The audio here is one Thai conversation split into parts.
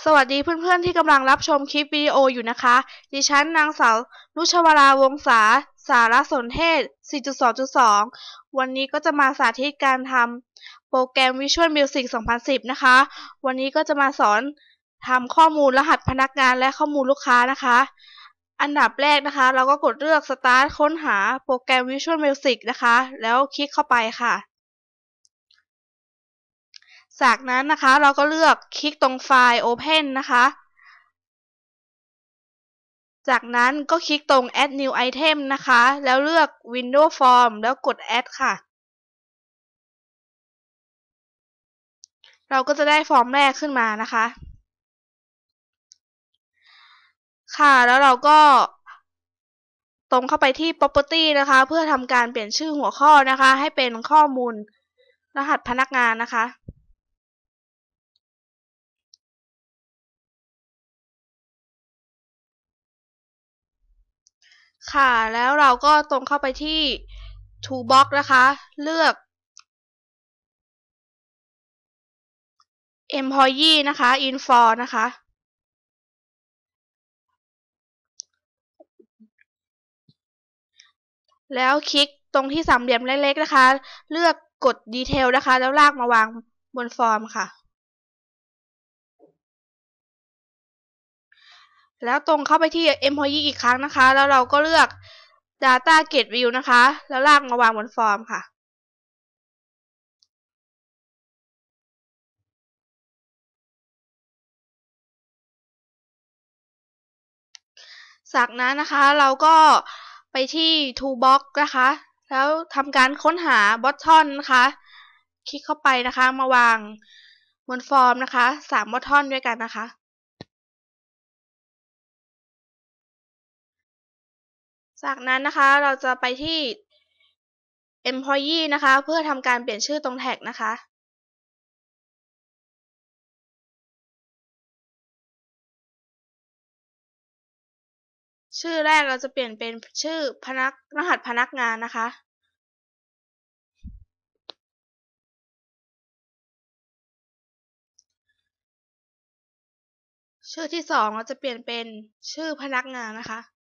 สวัสดีเพื่อนๆที่กำลังรับชมคลิปวิดีโออยู่นะคะ ดิฉันนางสาวนุชวราวงศาสารสนเทศ 4.2.2 วันนี้ก็จะมาสาธิตการทำโปรแกรม Visual Music 2010 นะคะ วันนี้ก็จะมาสอนทำข้อมูลรหัสพนักงานและข้อมูลลูกค้านะคะ อันดับแรกนะคะ เราก็กดเลือก Start ค้นหาโปรแกรม Visual Music นะคะ แล้วคลิกเข้าไปค่ะ จากนั้นนะคะเราก็เลือกคลิกตรงไฟล์ Open นะคะ จากนั้นก็คลิกตรง Add New Item นะคะ แล้วเลือก Window Form แล้วกด Add ค่ะ เราก็จะได้ฟอร์มแรกขึ้นมานะคะ ค่ะแล้วเราก็ตรงเข้าไปที่ Property นะคะ เพื่อทำการเปลี่ยนชื่อหัวข้อนะคะ ให้เป็นข้อมูลรหัสพนักงานนะคะ ค่ะ แล้วเราก็ตรงเข้าไปที่ Toolbox นะคะ เลือก Employee นะคะ Info นะคะ แล้วคลิกตรงที่สามเหลี่ยมเล็กๆนะคะ เลือกกด Detail นะคะ แล้วลากมาวางบนฟอร์มค่ะ แล้วตรงเข้าไปที่ Employee อีกครั้งนะคะ แล้วเราก็เลือก Data Get View นะคะ แล้วลากมาวางบนฟอร์มค่ะ จากนั้นนะคะเราก็ไปที่ Toolbox นะคะ แล้วทำการค้นหา Button นะคะ คลิกเข้าไปนะคะมาวางบนฟอร์มนะคะ3 Button ด้วยกันนะคะ จากนั้นนะคะเราจะไปที่ Employee นะคะ เพื่อทำการเปลี่ยนชื่อตรงแท็กนะคะชื่อแรกเราจะเปลี่ยนเป็นชื่อพนักรหัสพนักงานนะคะ ชื่อที่สองเราจะเปลี่ยนเป็นชื่อพนักงานนะคะ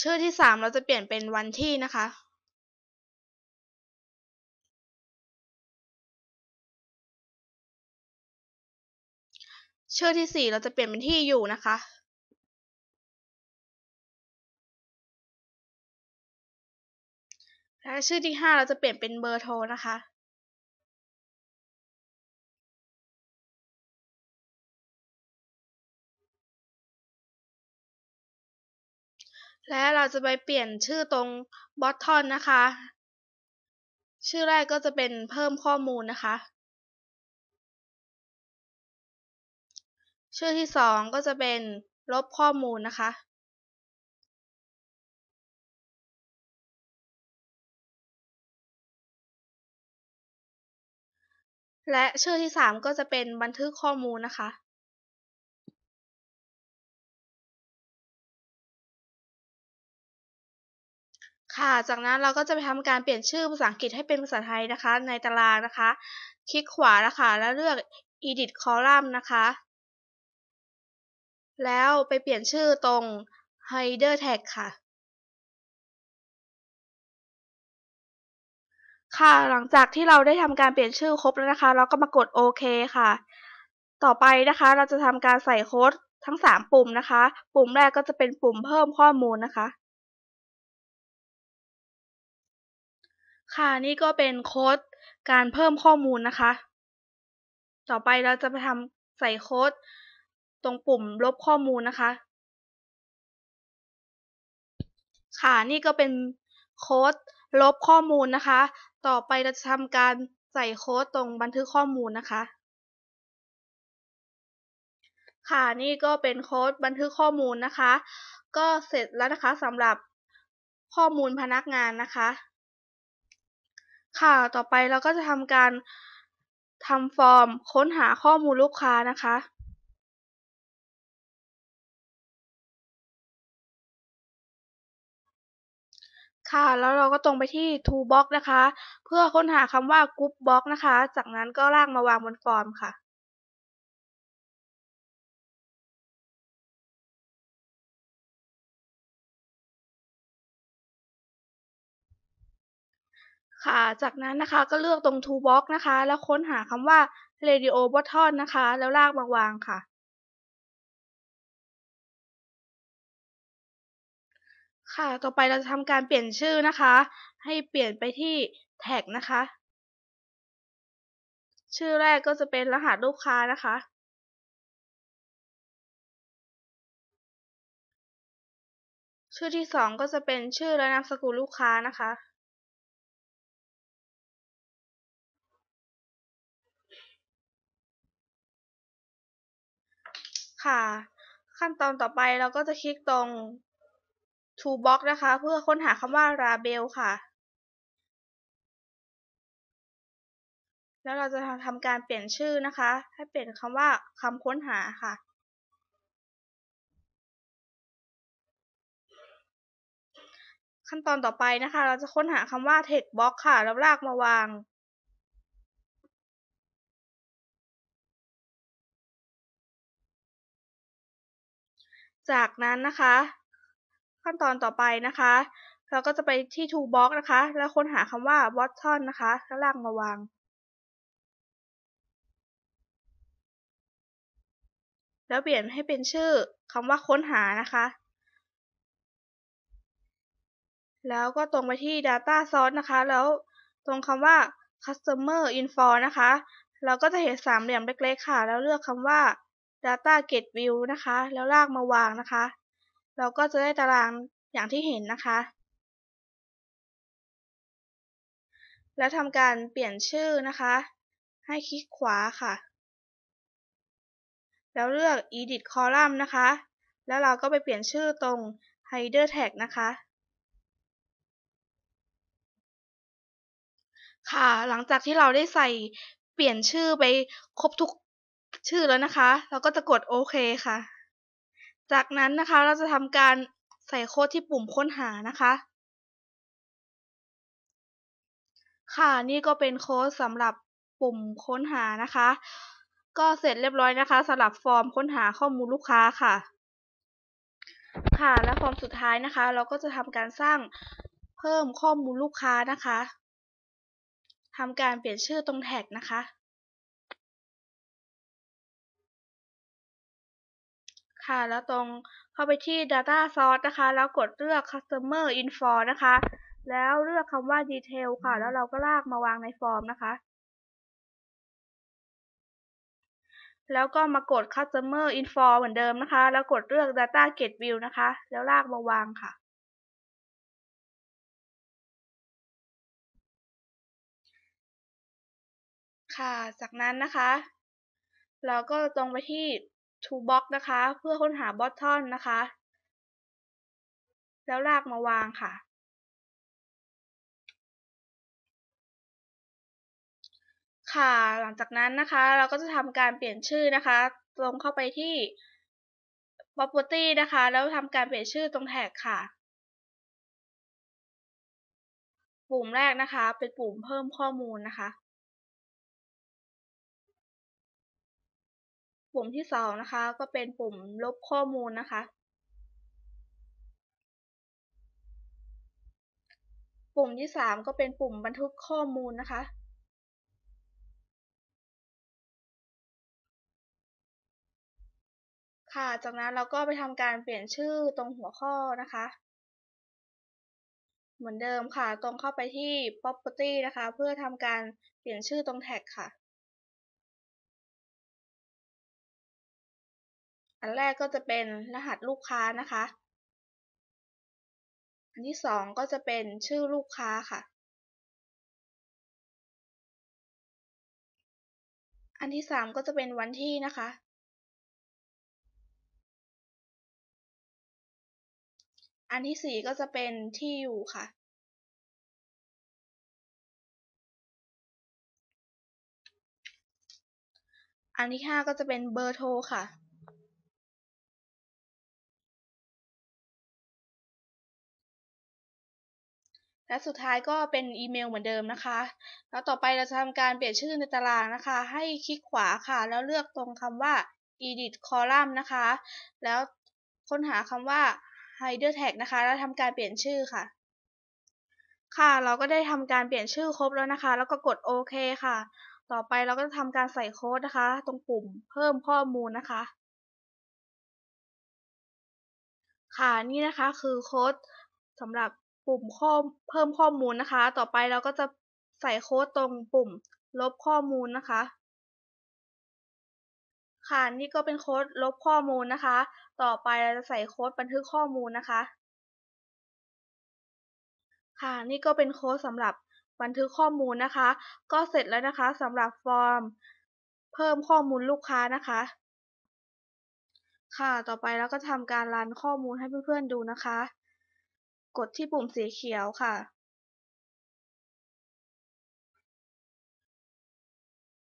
ชื่อที่สามเราจะเปลี่ยนเป็นวันที่นะคะชื่อที่สี่เราจะเปลี่ยนเป็นที่อยู่นะคะ และชื่อที่ห้าเราจะเปลี่ยนเป็นเบอร์โทรนะคะ และเราจะไปเปลี่ยนชื่อตรง bottom นะคะ ชื่อแรกก็จะเป็นเพิ่มข้อมูลนะคะ ชื่อที่สองก็จะเป็นลบข้อมูลนะคะ และชื่อที่สามก็จะเป็นบันทึกข้อมูลนะคะ ค่ะ จากนั้นเราก็จะไปทำการเปลี่ยนชื่อภาษาอังกฤษให้เป็นภาษาไทยนะคะ ในตารางนะคะ คลิกขวานะคะแล้วเลือก edit column นะคะ แล้วไปเปลี่ยนชื่อตรง header tag ค่ะ ค่ะ หลังจากที่เราได้ทำการเปลี่ยนชื่อครบแล้วนะคะ เราก็มากดโอเคค่ะ ต่อไปนะคะ เราจะทำการใส่โค้ดทั้ง 3 ปุ่มนะคะ ปุ่มแรกก็จะเป็นปุ่มเพิ่มข้อมูลนะคะ ค่ะนี่ก็เป็นโค้ดการเพิ่มข้อมูลนะคะ ต่อไปเราจะไปทำใส่โค้ดตรงปุ่มลบข้อมูลนะคะ ค่ะนี่ก็เป็นโค้ดลบข้อมูลนะคะ ต่อไปเราจะทำการใส่โค้ดตรงบันทึกข้อมูลนะคะ ค่ะนี่ก็เป็นโค้ดบันทึกข้อมูลนะคะ ก็เสร็จแล้วนะคะสำหรับข้อมูลพนักงานนะคะ ค่ะ ต่อไปเราก็จะทำการทำฟอร์มค้นหาข้อมูลลูกค้านะคะ ค่ะ แล้วเราก็ตรงไปที่ toolbox นะคะ เพื่อค้นหาคำว่า group box นะคะ จากนั้นก็ลากมาวางบนฟอร์มค่ะ ค่ะ จากนั้นนะคะก็เลือกตรง toolbox นะคะ แล้วค้นหาคำว่า radio button นะคะ แล้วลากมาวางค่ะ ค่ะ ต่อไปเราจะทำการเปลี่ยนชื่อนะคะ ให้เปลี่ยนไปที่ tag นะคะ ชื่อแรกก็จะเป็นรหัสลูกค้านะคะ ชื่อที่สองก็จะเป็นชื่อและนามสกุลลูกค้านะคะ ค่ะ ขั้นตอนต่อไปเราก็จะคลิกตรง toolbox นะคะ เพื่อค้นหาคำว่า label ค่ะ แล้วเราจะทำการเปลี่ยนชื่อนะคะ ให้เปลี่ยนคำว่าคำค้นหาค่ะขั้นตอนต่อไปนะคะ เราจะค้นหาคำว่า text box ค่ะ แล้วลากมาวาง จากนั้นนะคะ ขั้นตอนต่อไปนะคะ เราก็จะไปที่ toolbox นะคะ แล้วค้นหาคำว่า button นะคะแล้วล่ากมาวางแล้วเปลี่ยนให้เป็นชื่อคำว่าค้นหานะคะ แล้วก็ตรงไปที่ data source นะคะ แล้วตรงคำว่า customer info นะคะ เราก็จะเห็นสามเหลี่ยมเล็กๆค่ะ แล้วเลือกคำว่า data get view นะคะ แล้วลากมาวางนะคะ เราก็จะได้ตารางอย่างที่เห็นนะคะ แล้วทำการเปลี่ยนชื่อนะคะ ให้คลิกขวาค่ะ แล้วเลือก edit column นะคะ แล้วเราก็ไปเปลี่ยนชื่อตรง header tag นะคะค่ะ หลังจากที่เราได้ใส่เปลี่ยนชื่อไปครบทุก ชื่อแล้วนะคะ เราก็จะกดโอเคค่ะ จากนั้นนะคะเราจะทำการใส่โค้ดที่ปุ่มค้นหานะคะ ค่ะนี่ก็เป็นโค้ดสำหรับปุ่มค้นหานะคะ ก็เสร็จเรียบร้อยนะคะสำหรับฟอร์มค้นหาข้อมูลลูกค้าค่ะ ค่ะและฟอร์มสุดท้ายนะคะ เราก็จะทำการสร้างเพิ่มข้อมูลลูกค้านะคะทำการเปลี่ยนชื่อตรงแท็กนะคะ ค่ะ แล้วตรงเข้าไปที่ data source นะคะ แล้วกดเลือก customer info นะคะ แล้วเลือกคำว่า detail ค่ะ แล้วเราก็ลากมาวางในฟอร์มนะคะ แล้วก็มากด customer info เหมือนเดิมนะคะ แล้วกดเลือก data get view นะคะ แล้วลากมาวางค่ะค่ะ จากนั้นนะคะ เราก็ตรงไปที่ toolbox นะคะ เพื่อค้นหา button นะคะ แล้วลากมาวางค่ะ ค่ะหลังจากนั้นนะคะ เราก็จะทำการเปลี่ยนชื่อนะคะตรงเข้าไปที่ property นะคะ แล้วทำการเปลี่ยนชื่อตรงแท็กค่ะปุ่มแรกนะคะ เป็นปุ่มเพิ่มข้อมูลนะคะ ปุ่มที่สองนะคะ ก็เป็นปุ่มลบข้อมูลนะคะ ปุ่มที่สามก็เป็นปุ่มบันทึกข้อมูลนะคะ ค่ะ จากนั้นเราก็ไปทำการเปลี่ยนชื่อตรงหัวข้อนะคะ เหมือนเดิมค่ะ ตรงเข้าไปที่ property นะคะ เพื่อทำการเปลี่ยนชื่อตรงแท็กค่ะ อันแรกก็จะเป็นรหัสลูกค้านะคะ อันที่สองก็จะเป็นชื่อลูกค้าค่ะ อันที่สามก็จะเป็นวันที่นะคะ อันที่สี่ก็จะเป็นที่อยู่ค่ะอันที่ห้าก็จะเป็นเบอร์โทรค่ะ และสุดท้ายก็เป็นอีเมลเหมือนเดิมนะคะ แล้วต่อไปเราจะทำการเปลี่ยนชื่อในตารางนะคะ ให้คลิกขวาค่ะ แล้วเลือกตรงคำว่า edit column นะคะ แล้วค้นหาคำว่า header tag นะคะ แล้วทำการเปลี่ยนชื่อค่ะ ค่ะ เราก็ได้ทำการเปลี่ยนชื่อครบแล้วนะคะ แล้วก็กดโอเคค่ะ ต่อไปเราก็จะทำการใส่โค้ดนะคะ ตรงปุ่มเพิ่มข้อมูลนะคะ ค่ะ นี่นะคะคือโค้ดสำหรับ ปุ่มข้อเพิ่มข้อมูลนะคะ ต่อไปเราก็จะใส่โค้ดตรงปุ่มลบข้อมูลนะคะ ค่ะนี่ก็เป็นโค้ดลบข้อมูลนะคะ ต่อไปเราจะใส่โค้ดบันทึกข้อมูลนะคะ ค่ะนี่ก็เป็นโค้ดสำหรับบันทึกข้อมูลนะคะ ก็เสร็จแล้วนะคะสำหรับฟอร์ม เพิ่มข้อมูลลูกค้านะคะ ค่ะต่อไปเราก็ทำการรันข้อมูลให้เพื่อนๆดูนะคะ กดที่ปุ่มสีเขียวค่ะ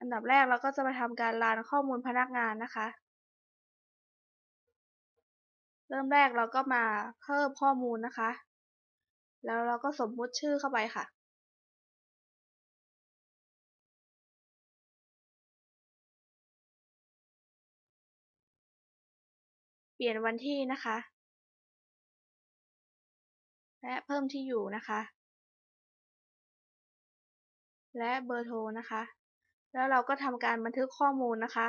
อันดับแรกเราก็จะมาทำการรันข้อมูลพนักงานนะคะ เริ่มแรกเราก็มาเพิ่มข้อมูลนะคะ แล้วเราก็สมมุติชื่อเข้าไปค่ะเปลี่ยนวันที่นะคะ และเพิ่มที่อยู่นะคะ และเบอร์โทรนะคะ แล้วเราก็ทำการบันทึกข้อมูลนะคะ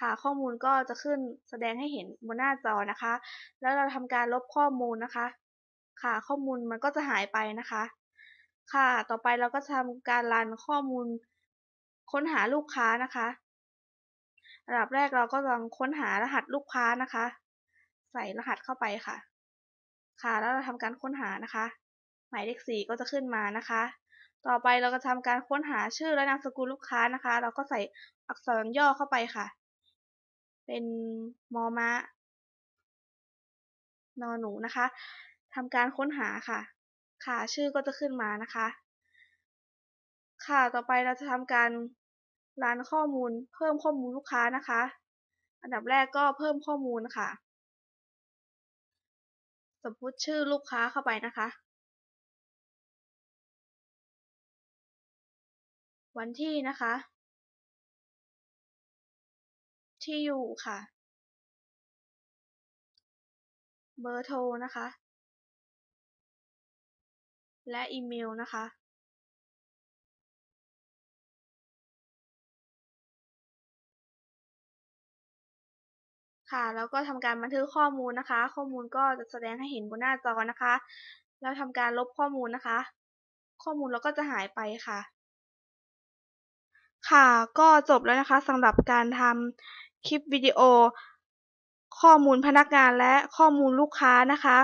ค่ะข้อมูลก็จะขึ้นแสดงให้เห็นบนหน้าจอนะคะ แล้วเราทำการลบข้อมูลนะคะ ค่ะข้อมูลมันก็จะหายไปนะคะ ค่ะ ต่อไปเราก็ทำการรันข้อมูลค้นหาลูกค้านะคะอันดับแรกเราก็ลองค้นหารหัสลูกค้านะคะ ใส่รหัสเข้าไปค่ะ ค่ะ แล้วเราทำการค้นหานะคะ หมายเลขสี่ก็จะขึ้นมานะคะ ต่อไปเราก็ทำการค้นหาชื่อและนามสกุลลูกค้านะคะ เราก็ใส่อักษรย่อเข้าไปค่ะ เป็นมอม้านอหนูนะคะทำการค้นหาค่ะ ค่ะชื่อก็จะขึ้นมานะคะ ค่ะต่อไปเราจะทำการรันข้อมูล เพิ่มข้อมูลลูกค้านะคะ อันดับแรกก็เพิ่มข้อมูลค่ะ สมมติชื่อลูกค้าเข้าไปนะคะ วันที่นะคะ ที่อยู่ค่ะ เบอร์โทรนะคะ และอีเมลนะคะ ค่ะ แล้วก็ทำการบันทึกข้อมูลนะคะ ข้อมูลก็จะแสดงให้เห็นบนหน้าจอนะคะ แล้วทำการลบข้อมูลนะคะ ข้อมูลเราก็จะหายไปค่ะ ค่ะ ก็จบแล้วนะคะสำหรับการทำคลิปวิดีโอ ข้อมูลพนักงานและข้อมูลลูกค้านะคะ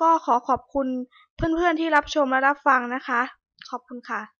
ก็ขอขอบคุณเพื่อนๆที่รับชมและรับฟังนะคะ ขอบคุณค่ะ